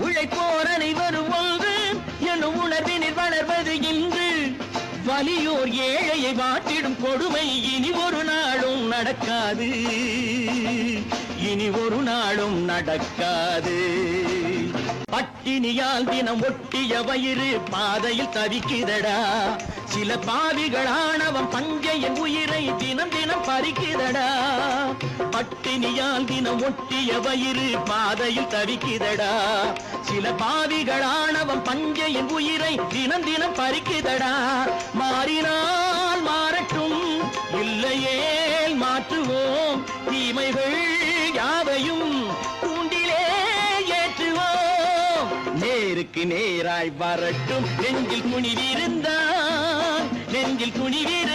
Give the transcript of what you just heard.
உழைப்போர் அனைவரும் ஒன்று என்னும் உணர்வினில் வளர்வது இன்று. வலியோர் ஏழையை வாட்டிடும் கொடுமை இனி ஒரு நாளும் நடக்காது. இனி ஒரு நாளும் நடக்காது. பட்டினியால் தினம் ஒட்டிய வயிறு பாதையில் தவிக்குதடா. சில பாவிகளானவன் பஞ்சையின் உயிர் அரிக்குதடா பட்டினியால் தினம் ஒட்டிய வயிறு பாதையில் தவிக்குதடா. சில பாவிகளானவன் பஞ்சையின் உயிரை தினம் தினம் பறிக்குதடா. மாறினால் மாறட்டும் இல்லையே மாற்றுவோம். தீமைகள் யாவையும் நேருக்கு நேராய் வரட்டும். நெஞ்சில் குனிவிருந்தான் நெஞ்சில் குனிவிருந்தான்